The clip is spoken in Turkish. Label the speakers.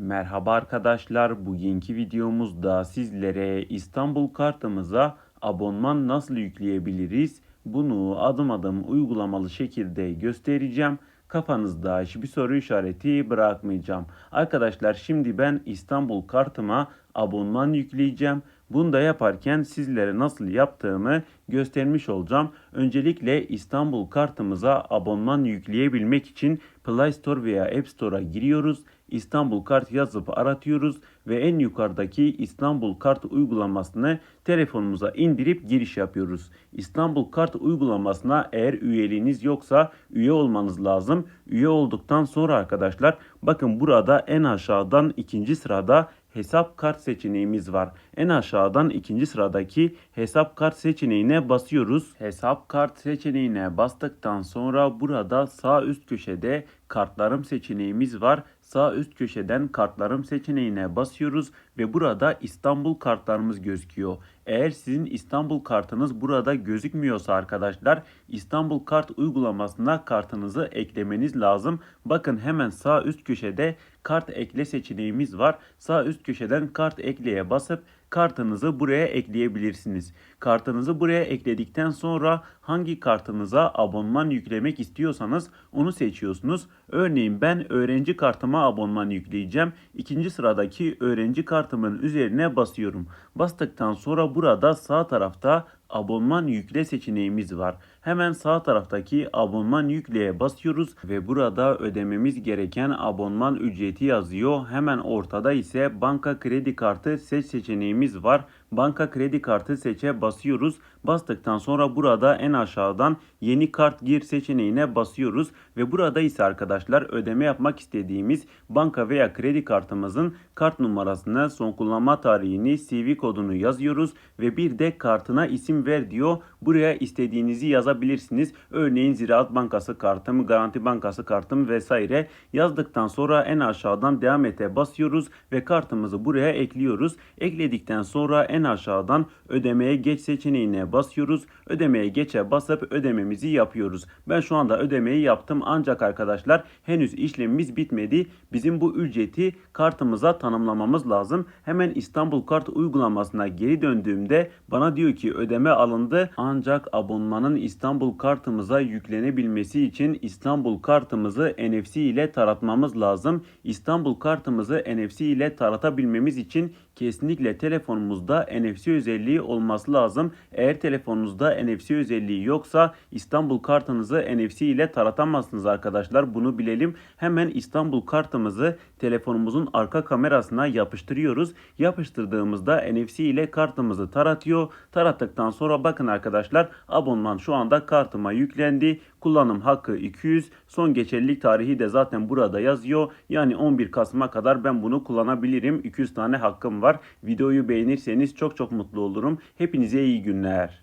Speaker 1: Merhaba arkadaşlar. Bugünkü videomuzda sizlere İstanbul kartımıza abonman nasıl yükleyebiliriz? Bunu adım adım uygulamalı şekilde göstereceğim. Kafanızda hiçbir soru işareti bırakmayacağım. Arkadaşlar şimdi ben İstanbul kartıma abonman yükleyeceğim. Bunu da yaparken sizlere nasıl yaptığımı göstermiş olacağım. Öncelikle İstanbul kartımıza abonman yükleyebilmek için Play Store veya App Store'a giriyoruz. İstanbul kart yazıp aratıyoruz ve en yukarıdaki İstanbul kart uygulamasını telefonumuza indirip giriş yapıyoruz. İstanbul kart uygulamasına eğer üyeliğiniz yoksa üye olmanız lazım. Üye olduktan sonra arkadaşlar bakın burada en aşağıdan ikinci sırada hesap kart seçeneğimiz var. En aşağıdan ikinci sıradaki hesap kart seçeneğine basıyoruz. Hesap kart seçeneğine bastıktan sonra burada sağ üst köşede kartlarım seçeneğimiz var. Sağ üst köşeden kartlarım seçeneğine basıyoruz ve burada İstanbul kartlarımız gözüküyor. Eğer sizin İstanbul kartınız burada gözükmüyorsa arkadaşlar İstanbul kart uygulamasına kartınızı eklemeniz lazım. Bakın hemen sağ üst köşede kart ekle seçeneğimiz var. Sağ üst köşeden kart ekleye basıp kartınızı buraya ekleyebilirsiniz. Kartınızı buraya ekledikten sonra hangi kartınıza abonman yüklemek istiyorsanız onu seçiyorsunuz. Örneğin ben öğrenci kartıma abonman yükleyeceğim. İkinci sıradaki öğrenci kartımın üzerine basıyorum. Bastıktan sonra burada sağ tarafta abonman yükle seçeneğimiz var. Hemen sağ taraftaki abonman yükleye basıyoruz ve burada ödememiz gereken abonman ücreti yazıyor. Hemen ortada ise banka kredi kartı seç seçeneğimiz var. Banka kredi kartı seçe basıyoruz. Bastıktan sonra burada en aşağıdan yeni kart gir seçeneğine basıyoruz ve burada ise arkadaşlar ödeme yapmak istediğimiz banka veya kredi kartımızın kart numarasını, son kullanma tarihini, CV kodunu yazıyoruz ve bir de kartına isim ver diyor. Buraya istediğinizi yazabilirsiniz. Örneğin Ziraat Bankası kartım, Garanti Bankası kartım vesaire yazdıktan sonra en aşağıdan devam ete basıyoruz ve kartımızı buraya ekliyoruz. Ekledikten sonra en aşağıdan ödemeye geç seçeneğine basıyoruz. Ödemeye geçe basıp ödememizi yapıyoruz. Ben şu anda ödemeyi yaptım ancak arkadaşlar henüz işlemimiz bitmedi. Bizim bu ücreti kartımıza tanımlamamız lazım. Hemen İstanbul Kart uygulamasına geri döndüğümde bana diyor ki ödeme alındı ancak abonmanın İstanbul kartımıza yüklenebilmesi için İstanbul kartımızı NFC ile taratmamız lazım. İstanbul kartımızı NFC ile taratabilmemiz için kesinlikle telefonumuzda NFC özelliği olması lazım. Eğer telefonunuzda NFC özelliği yoksa İstanbul kartınızı NFC ile taratamazsınız arkadaşlar. Bunu bilelim. Hemen İstanbul kartımızı telefonumuzun arka kamerasına yapıştırıyoruz. Yapıştırdığımızda NFC ile kartımızı taratıyor. Tarattıktan sonra bakın arkadaşlar abonman şu anda kartıma yüklendi. Kullanım hakkı 200. Son geçerlilik tarihi de zaten burada yazıyor. Yani 11 Kasım'a kadar ben bunu kullanabilirim. 200 tane hakkım var. Videoyu beğenirseniz çok çok mutlu olurum. Hepinize iyi günler.